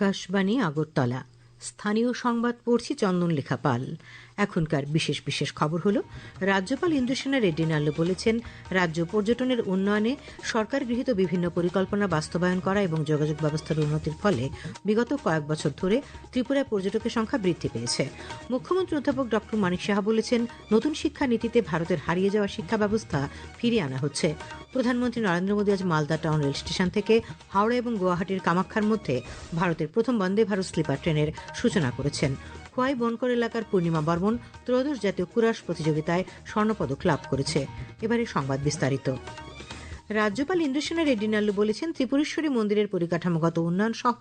আকাশবাণী আগরতলা। স্থানীয় সংবাদ পড়ছি চন্দনলেখা পাল। এখনকার বিশেষ বিশেষ খবর হলো, রাজ্যপাল ইন্দ্রসেনা রেড্ডি নাল্লু বলেছেন, রাজ্য পর্যটনের উন্নয়নে সরকার গৃহীত বিভিন্ন পরিকল্পনা বাস্তবায়ন করা এবং যোগাযোগ ব্যবস্থার উন্নতির ফলে বিগত কয়েক বছর ধরে ত্রিপুরায় পর্যটকের সংখ্যা বৃদ্ধি পেয়েছে। মুখ্যমন্ত্রী অধ্যাপক ডক্টর মানিক সাহা বলেছেন, নতুন শিক্ষা নীতিতে ভারতের হারিয়ে যাওয়া শিক্ষা ব্যবস্থা ফিরিয়ে আনা হচ্ছে। প্রধানমন্ত্রী নরেন্দ্র মোদী আজ মালদা টাউন রেল স্টেশন থেকে হাওড়া এবং গুয়াহাটির কামাখ্যার মধ্যে ভারতের প্রথম বন্দে ভারত স্লিপার ট্রেনের সূচনা করেছেন। খোয়াই বনকর এলাকার পূর্ণিমা বর্মন ত্রয়োদশ জাতীয় কুরাশ প্রতিযোগিতায় স্বর্ণপদক লাভ করেছে। এবারে সংবাদ বিস্তারিত। রাজ্যপাল ইন্দ্রসেনা রেড্ডি নাল্লু বলেছেন, ত্রিপুরেশ্বরী মন্দিরের পরিকাঠামোগত উন্নয়ন সহ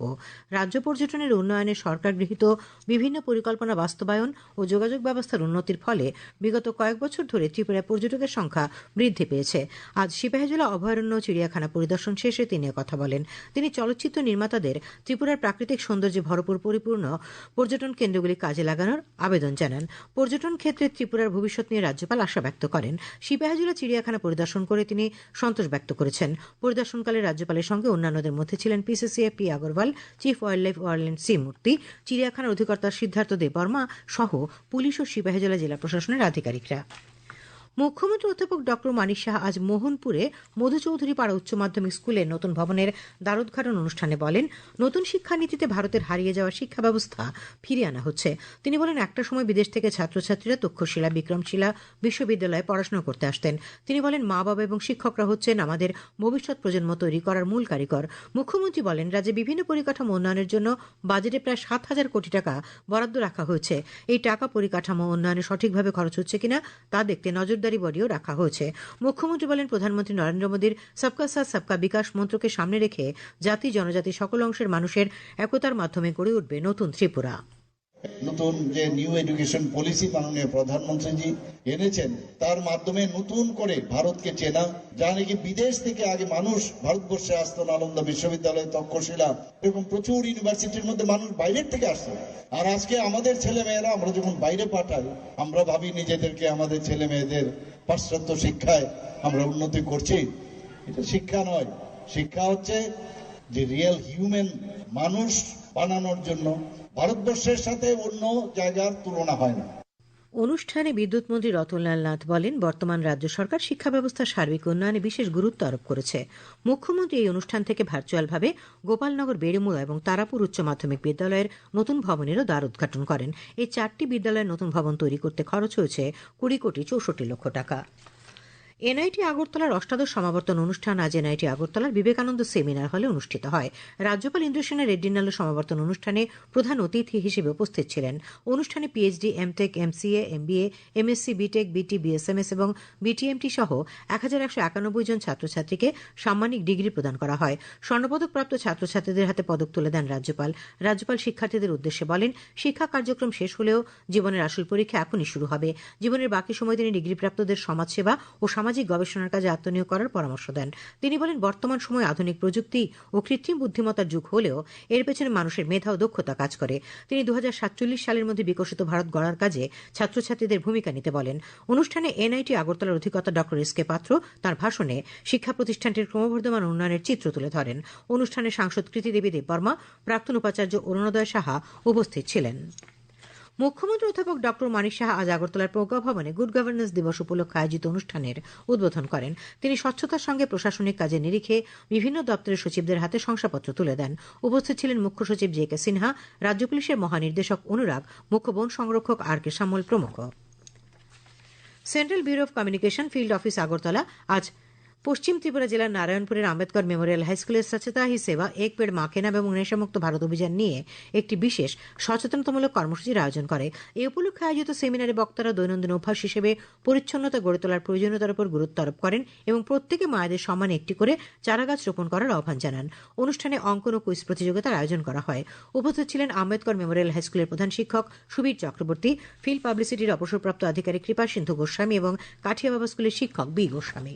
রাজ্য পর্যটনের উন্নয়নে সরকার গৃহীত বিভিন্ন পরিকল্পনা বাস্তবায়ন ও যোগাযোগ ব্যবস্থার উন্নতির ফলে বিগত কয়েক বছর ধরে ত্রিপুরায় পর্যটকের সংখ্যা বৃদ্ধি পেয়েছে। আজ সিপাহীজলা অভয়ারণ্য চিড়িয়াখানা পরিদর্শন শেষে তিনি কথা বলেন। তিনি চলচ্চিত্র নির্মাতাদের ত্রিপুরার প্রাকৃতিক সৌন্দর্যে ভরপুর পরিপূর্ণ পর্যটন কেন্দ্রগুলি কাজে লাগানোর আবেদন জানান। পর্যটন ক্ষেত্রে ত্রিপুরার ভবিষ্যৎ নিয়ে রাজ্যপাল আশা ব্যক্ত করেন। সিপাহীজলা চিড়িয়াখানা পরিদর্শন করে তিনি সন্তোষ ব্যক্ত করেছেন। পরিদর্শনকালে রাজ্যপালের সঙ্গে অন্যান্যদের মধ্যে ছিলেন PCC P Agarwal, chief wildlife warden C Murthy, চিড়িয়াখানার অধিকর্তা সিদ্ধার্থ দেববর্মা সহ পুলিশ ও সিপাহীজলা জেলা প্রশাসনের আধিকারিকরা। মুখ্যমন্ত্রী অধ্যাপক ডক্টর মানিক শাহ আজ মোহনপুরে মধুচৌধুরী পাড়া উচ্চ মাধ্যমিক স্কুলের নতুন ভবনের দ্বারোদ্ঘাটন অনুষ্ঠানে বলেন, নতুন শিক্ষানীতিতে ভারতের হারিয়ে যাওয়া শিক্ষা ব্যবস্থা ফিরিয়ে আনা হচ্ছে। তিনি বলেন, একটা সময় বিদেশ থেকে ছাত্রছাত্রীরা তক্ষশিলা বিক্রমশিলা, বিশ্ববিদ্যালয়ে পড়াশোনা করতে আসতেন। তিনি বলেন, মা বাবা এবং শিক্ষকরা হচ্ছেন আমাদের ভবিষ্যৎ প্রজন্ম তৈরি করার মূল কারিগর। মুখ্যমন্ত্রী বলেন, রাজ্যে বিভিন্ন পরিকাঠামো উন্নয়নের জন্য বাজেটে প্রায় সাত হাজার কোটি টাকা বরাদ্দ রাখা হয়েছে। এই টাকা পরিকাঠামো উন্নয়নে সঠিকভাবে খরচ হচ্ছে কিনা তা দেখতে নজরদারি নজরদারি বডিও রাখা হয়েছে। মুখ্যমন্ত্রী বলেন, প্রধানমন্ত্রী নরেন্দ্র মোদীর সবকা সাথ, সবকা বিকাশ মন্ত্রকে সামনে রেখে জাতি, জনজাতি সকল অংশের মানুষের একতার মাধ্যমে গড়ে উঠবে নতুন ত্রিপুরা। নতুন যে নিউ এডুকেশন পলিসি মাননীয় প্রধানমন্ত্রীজি এনেছেন, তার মাধ্যমে নতুন করে ভারতকে চেনা, যা নাকি বিদেশ থেকে আগে মানুষ ভারতবর্ষে আসতো নালন্দা বিশ্ববিদ্যালয় তক্ষশিলা, এরকম প্রচুর ইউনিভার্সিটির মধ্যে মানুষ বাইরের থেকে আসতো। আর আজকে আমাদের ছেলে মেয়েরা আমরা যখন বাইরে পাঠাই, আমরা ভাবি নিজেদেরকে আমাদের ছেলে মেয়েদের পাশ্চাত্য শিক্ষায় আমরা উন্নতি করছি। এটা শিক্ষা নয়, শিক্ষা হচ্ছে যে রিয়েল হিউম্যান মানুষ বানানোর জন্য ভারতবর্ষের সাথে অন্য জায়গার তুলনা হয় না। অনুষ্ঠানে বিদ্যুৎ মন্ত্রী রতনলাল নাথ বলেন, বর্তমান রাজ্য সরকার শিক্ষা ব্যবস্থার সার্বিক উন্নয়নে বিশেষ গুরুত্ব আরোপ করেছে। মুখ্যমন্ত্রী এই অনুষ্ঠান থেকে ভার্চুয়ালভাবে গোপালনগর, বেড়েমুড়া এবং তারাপুর উচ্চ মাধ্যমিক বিদ্যালয়ের নতুন ভবনেরও দ্বার উদ্ঘাটন করেন। এই চারটি বিদ্যালয়ের নতুন ভবন তৈরি করতে খরচ হয়েছে কুড়ি কোটি চৌষট্টি লক্ষ টাকা। এনআইটি আগরতলার অষ্টাদশ সমাবর্তন অনুষ্ঠান আজ এনআইটি আগরতলার বিবেকানন্দ সেমিনার হলে অনুষ্ঠিত হয়। রাজ্যপাল ইন্দ্রসেনা রেড্ডি নাল্লু সমাবর্তন অনুষ্ঠানে প্রধান অতিথি হিসেবে উপস্থিত ছিলেন। অনুষ্ঠানে PhD, MTech, MCA, MBA, MSc, BTech, BT, BSMS এবং বিটিএমটি সহ এক হাজার একশো একানব্বই জন ছাত্রছাত্রীকে সাম্মানিক ডিগ্রি প্রদান করা হয়। স্বর্ণপদকপ্রাপ্ত ছাত্রছাত্রীদের হাতে পদক তুলে দেন রাজ্যপাল। রাজ্যপাল শিক্ষার্থীদের উদ্দেশ্যে বলেন, শিক্ষা কার্যক্রম শেষ হলেও জীবনের আসল পরীক্ষা এখনই শুরু হবে। জীবনের বাকি সময় তিনি ডিগ্রিপ্রাপ্তদের সমাজসেবা ও সামাজিক গবেষণার কাজে আত্মনিয়োগ করার পরামর্শ দেন। তিনি বলেন, বর্তমান সময় আধুনিক প্রযুক্তি ও কৃত্রিম বুদ্ধিমত্তার যুগ হলেও এর পেছনে মানুষের মেধা ও দক্ষতা কাজ করে। তিনি দু হাজার সাতচল্লিশ সালের মধ্যে বিকশিত ভারত গড়ার কাজে ছাত্রছাত্রীদের ভূমিকা নিতে বলেন। অনুষ্ঠানে এনআইটি আগরতলার অধিকর্তা ডক্টর এস কে পাত্র তার ভাষণে শিক্ষা প্রতিষ্ঠানটির ক্রমবর্ধমান উন্নয়নের চিত্র তুলে ধরেন। অনুষ্ঠানে সাংসদ কৃতি দেবী দেববর্মা, প্রাক্তন উপাচার্য অরুণোদয় সাহা উপস্থিত ছিলেন। মুখ্যমন্ত্রী অধ্যাপক ডক্টর মানিক সাহা আজ আগরতলার প্রজ্ঞা ভবনে গুড গভর্নেন্স দিবস উপলক্ষে আয়োজিত অনুষ্ঠানের উদ্বোধন করেন। তিনি স্বচ্ছতার সঙ্গে প্রশাসনিক কাজে নিরিখে বিভিন্ন দপ্তরের সচিবদের হাতে শংসাপত্র তুলে দেন। উপস্থিত ছিলেন মুখ্য সচিব জে কে সিনহা, রাজ্য পুলিশের মহানির্দেশক অনুরাগ, মুখ্য বন সংরক্ষক আর কে সামল প্রমুখ। Central bureau of communication field office Agartala আজ পশ্চিম ত্রিপুরা জেলার নারায়ণপুরের আম্বেদকর মেমোরিয়াল হাইস্কুলের স্বচ্ছতা হি সেবা, এক পেড় মাখে নাম এবং নেশামুক্ত ভারত অভিযান নিয়ে একটি বিশেষ সচেতনতামূলক কর্মসূচির আয়োজন করে। এই উপলক্ষে আয়োজিত সেমিনারে বক্তারা দৈনন্দিন অভ্যাস হিসেবে পরিচ্ছন্নতা গড়ে তোলার প্রয়োজনীয়তার উপর গুরুত্ব আরোপ করেন এবং প্রত্যেকে মায়েদের সম্মানে একটি করে চারাগাছ রোপণ করার আহ্বান জানান। অনুষ্ঠানে অঙ্কন ও কুইজ প্রতিযোগিতার আয়োজন করা হয়। উপস্থিত ছিলেন আম্বেদকর মেমোরিয়াল হাইস্কুলের প্রধান শিক্ষক সুবীর চক্রবর্তী, ফিল্ড পাবলিসিটির অবসরপ্রাপ্ত আধিকারিক কৃপা সিন্ধু গোস্বামী এবং কাঠিয়া বাবা স্কুলের শিক্ষক বি গোস্বামী।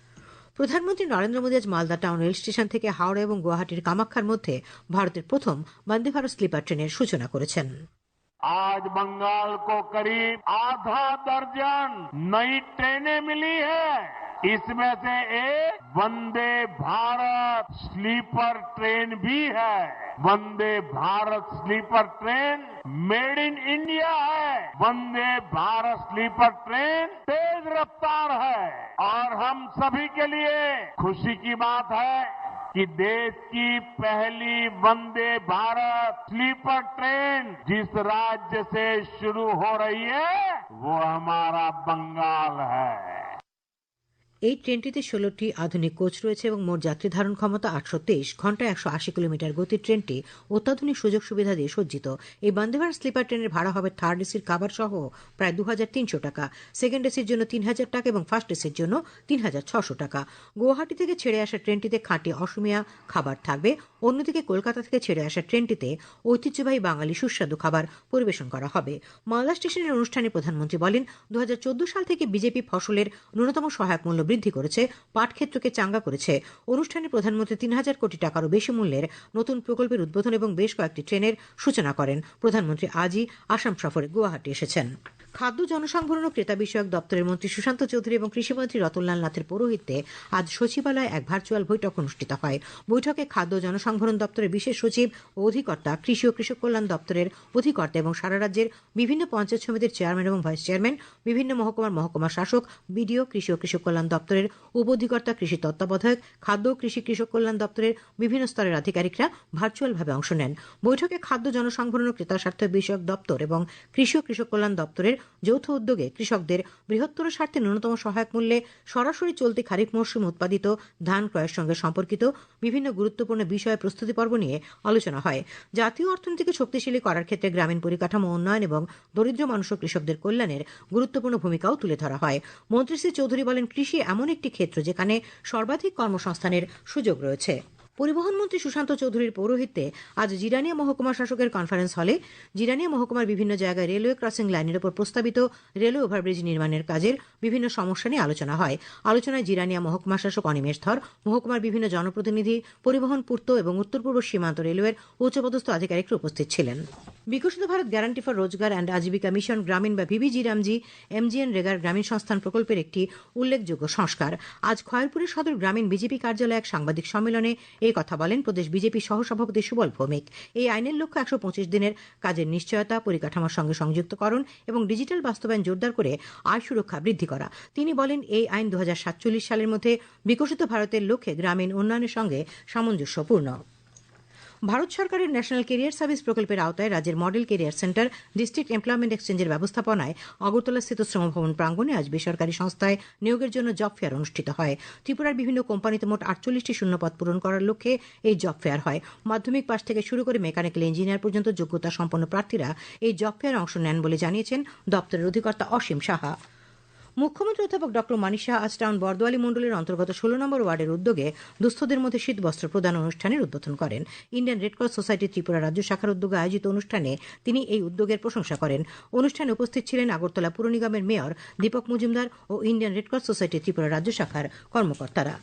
প্রধানমন্ত্রী নরেন্দ্র মোদী আজ মালদা টাউন রেল স্টেশন থেকে হাওড়া এবং গুয়াহাটির কামাখ্যার মধ্যে ভারতের প্রথম বন্দে ভারত স্লিপার ট্রেনের সূচনা করেছেন आज बंगाल को करीब आधा दर्जन नई ट्रेनें मिली है इसमें से एक वंदे भारत स्लीपर ट्रेन भी है Vande Bharat sleeper train made in India है। वंदे भारत स्लीपर ट्रेन तेज रफ्तार है। और हम सभी के लिए खुशी की बात है कि देश की पहली वंदे भारत स्लीपर ट्रेन जिस राज्य से शुरू हो रही है, वो हमारा बंगाल है। এই ট্রেনটিতে ষোলোটি আধুনিক কোচ রয়েছে এবং মোট যাত্রী ধারণ ক্ষমতা আটশো তেইশ, ঘন্টায় একশো আশি কিলোমিটার গতির ট্রেনটি অত্যাধুনিক সুযোগ সুবিধা দিয়ে সজ্জিত। এই বন্দে ভারত স্লিপার ট্রেনের ভাড়া হবে থার্ড এসির কাবার সহ প্রায় দু হাজার তিনশো টাকা, সেকেন্ড এসির জন্য তিন হাজার টাকা এবং ফার্স্ট এসির জন্য তিন হাজার ছশো টাকা। গুয়াহাটি থেকে ছেড়ে আসা ট্রেনটিতে খাঁটি অসমিয়া খাবার থাকবে। অন্যদিকে কলকাতা থেকে ছেড়ে আসা ট্রেনটিতে ঐতিহ্যবাহী বাঙালি সুস্বাদু খাবার পরিবেশন করা হবে। মালদা স্টেশনের অনুষ্ঠানে প্রধানমন্ত্রী বলেন দু হাজার চোদ্দ সাল থেকে বিজেপি ফসলের ন্যূনতম সহায়ক মূল্য বৃদ্ধি করেছে পাট ক্ষেত্রকে চাঙ্গা করেছে। অনুষ্ঠানে প্রধানমন্ত্রী তিন হাজার কোটি টাকারও বেশি মূল্যের নতুন প্রকল্পের উদ্বোধন এবং বেশ কয়েকটি ট্রেনের সূচনা করেন। প্রধানমন্ত্রী আজই আসাম সফরে গুয়াহাটি এসেছেন। খাদ্য জনসংভরণ ও ক্রেতা বিষয়ক দপ্তরের মন্ত্রী সুশান্ত চৌধুরী এবং কৃষিমন্ত্রী রতনলাল নাথের পৌরোহিত্যে আজ সচিবালয়ে এক ভার্চুয়াল বৈঠক অনুষ্ঠিত হয়। বৈঠকে খাদ্য জনসংভরণ দপ্তরের বিশেষ সচিব ও অধিকর্তা, কৃষি ও কৃষক কল্যাণ দপ্তরের অধিকর্তা এবং সারা রাজ্যের বিভিন্ন পঞ্চায়েত সমিতির চেয়ারম্যান এবং ভাইস চেয়ারম্যান, বিভিন্ন মহকুমার মহকুমা শাসক, বিডিও, কৃষি ও কৃষক কল্যাণ দপ্তরের উপ অধিকর্তা কৃষি তত্ত্বাবধায়ক, খাদ্য ও কৃষি কৃষক কল্যাণ দপ্তরের বিভিন্ন স্তরের আধিকারিকরা ভার্চুয়ালভাবে অংশ নেন। বৈঠকে খাদ্য জনসংভরণ ও ক্রেতা স্বার্থ বিষয়ক দপ্তর এবং কৃষি ও কৃষক কল্যাণ দপ্তরের যৌথ উদ্যোগে কৃষকদের বৃহত্তর স্বার্থে ন্যূনতম সহায়ক মূল্যে সরাসরি চলতি খারিফ মৌসুমে উৎপাদিত ধান ক্রয়ের সঙ্গে সম্পর্কিত বিভিন্ন গুরুত্বপূর্ণ বিষয়ে প্রস্তুতি পর্ব নিয়ে আলোচনা হয়। জাতীয় অর্থনীতিকে শক্তিশালী করার ক্ষেত্রে গ্রামীণ পরিকাঠামো উন্নয়ন এবং দরিদ্র মানুষ ও কৃষকদের কল্যাণের গুরুত্বপূর্ণ ভূমিকাও তুলে ধরা হয়। মন্ত্রী শ্রী চৌধুরী বলেন, কৃষি এমন একটি ক্ষেত্র যেখানে সর্বাধিক কর্মসংস্থানের সুযোগ রয়েছে। পরিবহন মন্ত্রী সুশান্ত চৌধুরীর পৌরোহিত্যে আজ জিরানিয়া মহকুমা শাসকের কনফারেন্স হলে জিরানিয়া মহকুমার বিভিন্ন জায়গায় রেলওয়ে ক্রসিং লাইনের উপর প্রস্তাবিত রেলওয়ে ওভারব্রিজ নির্মাণের কাজের বিভিন্ন সমস্যা নিয়ে আলোচনা হয়। আলোচনায় জিরানিয়া মহকুমা শাসক অনিমেষ ধর, মহকুমার বিভিন্ন জনপ্রতিনিধি, পরিবহন পূর্ত এবং উত্তর পূর্ব সীমান্ত রেলওয়ের উচ্চপদস্থ আধিকারিকরা উপস্থিত ছিলেন। Viksit Bharat guarantee for Rozgar and Ajeevika mission Gramin বা ভিভিজি রামজি, এমজিএন রেগার গ্রামীণ সংস্থান প্রকল্পের একটি উল্লেখযোগ্য সংস্কার। আজ খয়েরপুরের সদর গ্রামীণ বিজেপি কার্যালয়ে এক সাংবাদিক সম্মেলনে এই কথা বলেন প্রদেশ বিজেপি সহসভাপতি সুবল ভৌমিক। এই আইনের লক্ষ্য একশো পঁচিশ দিনের কাজের নিশ্চয়তা, পরিকাঠামোর সঙ্গে সংযুক্তকরণ এবং ডিজিটাল বাস্তবায়ন জোরদার করে আয় সুরক্ষা বৃদ্ধি করা। তিনি বলেন, এই আইন দু হাজার সাতচল্লিশ সালের মধ্যে বিকশিত ভারতের লক্ষ্যে গ্রামীণ উন্নয়নের সঙ্গে সামঞ্জস্যপূর্ণ। ভারত সরকারের ন্যাশনাল কেরিয়ার সার্ভিস প্রকল্পের আওতায় রাজ্যের model career centre, district employment এক্সচেঞ্জের ব্যবস্থাপনায় আগরতলা স্থিত শ্রমভবন প্রাঙ্গণে আজ বেসরকারি সংস্থায় নিয়োগের জন্য জব ফেয়ার অনুষ্ঠিত হয়। ত্রিপুরার বিভিন্ন কোম্পানিতে মোট আটচল্লিশটি শূন্যপদ পূরণ করার লক্ষ্যে এই জব ফেয়ার হয়। মাধ্যমিক পাশ থেকে শুরু করে মেকানিক্যাল ইঞ্জিনিয়ার পর্যন্ত যোগ্যতা সম্পন্ন প্রার্থীরা এই জব ফেয়ার অংশ নেন বলে জানিয়েছেন দপ্তরের অধিকর্তা অসীম সাহা। মুখ্যমন্ত্রী অধ্যাপক ডক্টর মানিষা আজ টাউন বরদোয়ালি মণ্ডলের অন্তর্গত ষোলো নম্বর ওয়ার্ডের উদ্যোগে দুস্থদের মধ্যে শীত বস্ত্র প্রদান অনুষ্ঠানের উদ্বোধন করেন। ইন্ডিয়ান রেডক্রস সোসাইটি ত্রিপুরা রাজ্য শাখার উদ্যোগে আয়োজিত অনুষ্ঠানে তিনি এই উদ্যোগের প্রশংসা করেন। অনুষ্ঠানে উপস্থিত ছিলেন আগরতলা পুর নিগমের মেয়র দীপক মজুমদার ও Indian Red Cross society Tripura রাজ্য শাখার কর্মকর্তারা।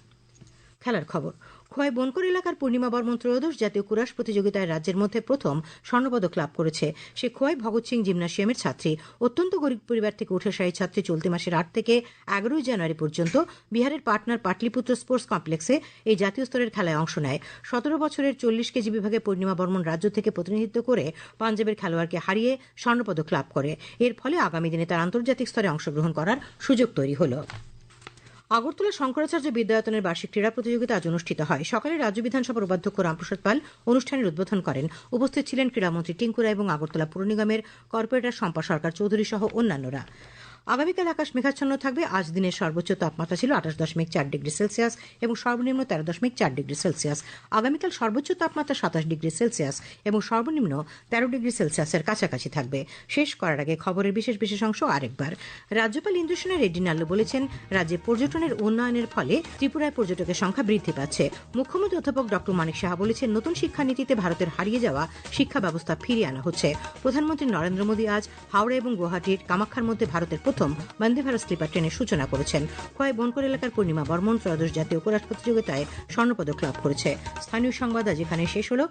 খেলার খবর। খোয়াই বনকর এলাকার পূর্ণিমা বর্মন ত্রয়োদশ জাতীয় কুরাশ প্রতিযোগিতায় রাজ্যের মধ্যে প্রথম স্বর্ণপদক লাভ করেছে। সে খোয়াই ভগৎ সিং জিমনাসিয়ামের ছাত্রী। অত্যন্ত গরিব পরিবার থেকে উঠে আসা ছাত্রী চলতি মাসের আট থেকে এগারোই জানুয়ারি পর্যন্ত বিহারের পাটনার পাটলিপুত্র স্পোর্টস কমপ্লেক্সে এই জাতীয় স্তরের খেলায় অংশ নেয়। সতেরো বছরের চল্লিশ কেজি বিভাগে পূর্ণিমা বর্মন রাজ্য থেকে প্রতিনিধিত্ব করে পাঞ্জাবের খেলোয়াড়কে হারিয়ে স্বর্ণপদক লাভ করে। এর ফলে আগামী দিনে তার আন্তর্জাতিক স্তরে অংশগ্রহণ করার সুযোগ তৈরি হলো। আগরতলা শঙ্করাচার্য বিদ্যায়তনের বার্ষিক ক্রীড়া প্রতিযোগিতা আজ অনুষ্ঠিত হয়। সকালে রাজ্য বিধানসভার উপাধ্যক্ষ রামপ্রসাদ পাল অনুষ্ঠানের উদ্বোধন করেন। উপস্থিত ছিলেন ক্রীড়ামন্ত্রী টিঙ্কুরা এবং আগরতলা পুর নিগমের কর্পোরেটর শম্পা সরকার চৌধুরী সহ অন্যান্যরা। আগামীকাল আকাশ মেঘাচ্ছন্ন থাকবে। আজ দিনের সর্বোচ্চ তাপমাত্রা ছিল আঠাশ দশমিক চার ডিগ্রি সেলসিয়াস এবং সর্বনিম্ন তেরো দশমিক চার ডিগ্রি সেলসিয়াস। আগামীকাল সর্বোচ্চ তাপমাত্রা সাতাশ ডিগ্রি সেলসিয়াস এবং সর্বনিম্ন তেরো ডিগ্রি সেলসিয়াসের কাছাকাছি থাকবে। শেষ করার আগে খবরের বিশেষ বিশেষ অংশ আরেকবার। রাজ্যপাল ইন্দ্রসেনা রেড্ডি নাল্লু বলেছেন, রাজ্যে পর্যটনের উন্নয়নের ফলে ত্রিপুরায় পর্যটকের সংখ্যা বৃদ্ধি পাচ্ছে। মুখ্যমন্ত্রী অধ্যাপক ডক্টর মানিক সাহা বলেছেন, নতুন শিক্ষানীতিতে ভারতের হারিয়ে যাওয়া শিক্ষা ব্যবস্থা ফিরিয়ে আনা হচ্ছে। প্রধানমন্ত্রী নরেন্দ্র মোদী আজ হাওড়া এবং গুয়াহাটির কামাখ্যার মধ্যে ভারতের প্রথম বন্দে ভারত স্লিপার ট্রেনের সূচনা করেছেন। খোয়াই বনকর এলাকার পূর্ণিমা বর্মন ত্রয়োদশ জাতীয় উপরাস প্রতিযোগিতায় স্বর্ণপদক লাভ করেছে। স্থানীয় সংবাদ আজ এখানে শেষ হল।